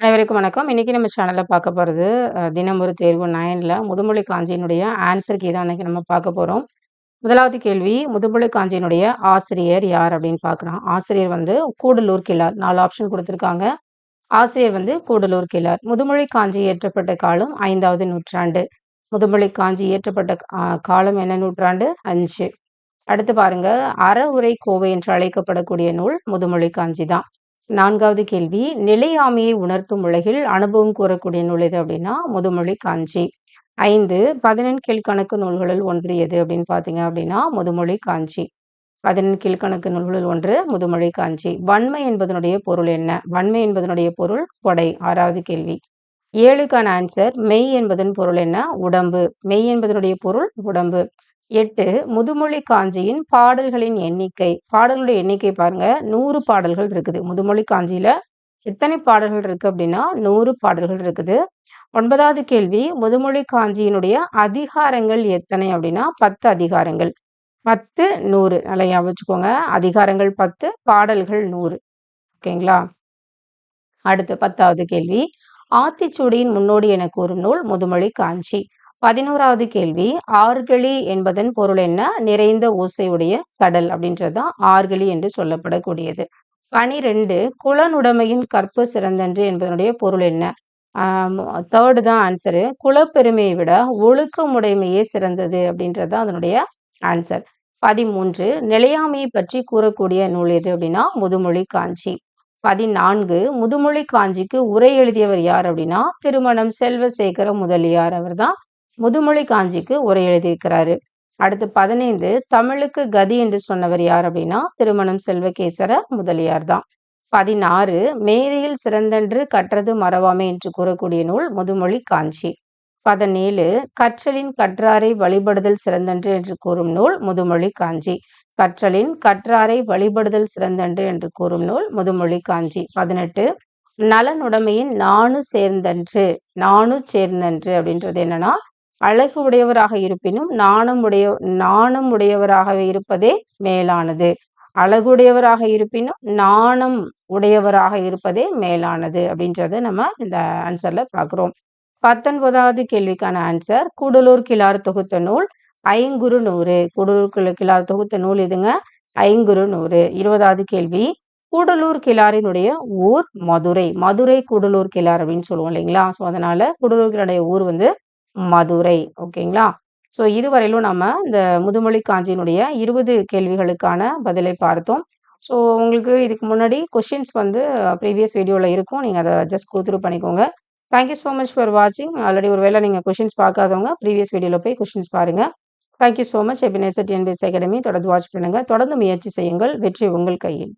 அனைவருக்கும் வணக்கம். இன்னைக்கு நம்ம சேனலில் பார்க்க போகிறது அ தினம் ஒரு தேர்வு நயனில் முதுமொழி காஞ்சியினுடைய ஆன்சர் கீ தான் நம்ம பார்க்க போகிறோம் முதலாவது கேள்வி, முதுமொழி காஞ்சியினுடைய ஆசிரியர் யார் அப்படின்னு பார்க்குறோம் ஆசிரியர் வந்து கூடலூர் கிழார். நாலு ஆப்ஷன் கொடுத்துருக்காங்க ஆசிரியர் வந்து கூடலூர் கிழார். முதுமொழி காஞ்சி இயற்றப்பட்ட காலம் ஐந்தாவது நூற்றாண்டு. முதுமொழி காஞ்சி இயற்றப்பட்ட காலம் என்ன நூற்றாண்டு? அஞ்சு அடுத்து பாருங்க, அறவுரை கோவை என்று அழைக்கப்படக்கூடிய நூல் முதுமொழி காஞ்சி தான். நான்காவது கேள்வி, நிலையாமையை உணர்த்தும் உலகில் அனுபவம் கூறக்கூடிய நூல் எது அப்படின்னா, முதுமொழி காஞ்சி. ஐந்து பதினெண் கீழ்கணக்கு நூல்களுள் ஒன்று எது அப்படின்னு பார்த்தீங்க அப்படின்னா, முதுமொழி காஞ்சி. பதினெண் கீழ்கணக்கு நூல்களுள் ஒன்று முதுமொழி காஞ்சி. வன்மை என்பதனுடைய பொருள் என்ன? வன்மை என்பதனுடைய பொருள் கொடை. ஆறாவது கேள்வி. ஏழுக்கான ஆன்சர் மெய் என்பதன் பொருள் என்ன? உடம்பு. மெய் என்பதனுடைய பொருள் உடம்பு. எட்டு முதுமொழி காஞ்சியின் பாடல்களின் எண்ணிக்கை. பாடல்களுடைய எண்ணிக்கை பாருங்க நூறு பாடல்கள் இருக்குது. முதுமொழி காஞ்சியில எத்தனை பாடல்கள் இருக்கு அப்படின்னா, நூறு பாடல்கள் இருக்குது. ஒன்பதாவது கேள்வி, முதுமொழி காஞ்சியினுடைய அதிகாரங்கள் எத்தனை அப்படின்னா, 10 அதிகாரங்கள். பத்து நூறு நல்லா ஞாபகம் வச்சுக்கோங்க. அதிகாரங்கள் 10, பாடல்கள் நூறு ஓகேங்களா? அடுத்து 10வது கேள்வி, ஆத்திச்சூடியின் முன்னோடி என கூறும் நூல் முதுமொழி காஞ்சி. 11வது கேள்வி, ஆர்கழி என்பதன் பொருள் என்ன? நிறைந்த ஓசையுடைய கடல் அப்படின்றது தான் ஆர்கழி என்று சொல்லப்படக்கூடியது. 12 குலனுடைமையின் கற்பு சிறந்தன்று என்பதனுடைய பொருள் என்ன? தேர்டு தான் ஆன்சரு. குலப்பெருமையை விட ஒழுக்கமுடைமையே சிறந்தது அப்படின்றது தான் அதனுடைய ஆன்சர். 13 நிலையாமையை பற்றி கூறக்கூடிய நூல் எது அப்படின்னா, முதுமொழி காஞ்சி. 14 முதுமொழி காஞ்சிக்கு உரை எழுதியவர் யார் அப்படின்னா, திருமணம் செல்வசேகர முதலியார் அவர்தான் முதுமொழி காஞ்சிக்கு உரை எழுதியிருக்கிறாரு. அடுத்து 15 தமிழுக்கு கதி என்று சொன்னவர் யார் அப்படின்னா, திருமணம் செல்வகேசர முதலியார் தான். 16 மேதையில் சிறந்தன்று கற்றது மறவாமை என்று கூறக்கூடிய நூல் முதுமொழி காஞ்சி. 17 கற்றலின் கற்றாரை வழிபடுதல் சிறந்தன்று என்று கூறும் நூல் முதுமொழி காஞ்சி. கற்றலின் கற்றாரை வழிபடுதல் சிறந்தன்று என்று கூறும் நூல் முதுமொழி காஞ்சி. 18 நலனுடைமையின் நானு சேர்ந்தன்று. நானு சேர்ந்தன்று அப்படின்றது என்னன்னா, அழகு உடையவராக இருப்பினும் நாணம் உடைய நாணம் உடையவராக இருப்பதே மேலானது. அழகுடையவராக இருப்பினும் நாணம் உடையவராக இருப்பதே மேலானது அப்படின்றத நம்ம இந்த ஆன்சர்ல பார்க்குறோம் பத்தொன்பதாவது கேள்விக்கான ஆன்சர் கூடலூர் கிளார் தொகுத்த நூல் ஐங்குறு நூறு. கூடலூர் கிளார் தொகுத்த நூல் இதுங்க ஐங்குறு நூறு. 20வது கேள்வி, கூடலூர் கிளாரினுடைய ஊர் மதுரை. மதுரை கூடலூர் கிளார் அப்படின்னு சொல்லுவோம் இல்லைங்களா? ஸோ அதனால கூடலூர் கிளாருடைய ஊர் வந்து மதுரை. ஓகேங்களா? ஸோ இதுவரையிலும் நம்ம இந்த முதுமொழி காஞ்சியினுடைய 20 கேள்விகளுக்கான பதிலை பார்த்தோம். ஸோ உங்களுக்கு இதுக்கு முன்னாடி கொஷின்ஸ் வந்து uh, ப்ரீவியஸ் வீடியோவில் இருக்கும். நீங்கள் அதை ஜஸ்ட் கூத்துரு பண்ணிக்கோங்க. Thank you so much for வாட்சிங். ஆல்ரெடி ஒரு வேளை நீங்கள் கொஷின்ஸ் பார்க்காதவங்க ப்ரீவியஸ் வீடியோவில் போய் கொஷின்ஸ் பாருங்கள் thank you so much. Ebenezer TNPS academy தொடர்ந்து வாட்ச் பண்ணுங்கள் தொடர்ந்து முயற்சி செய்யுங்கள். வெற்றி உங்கள் கையில்.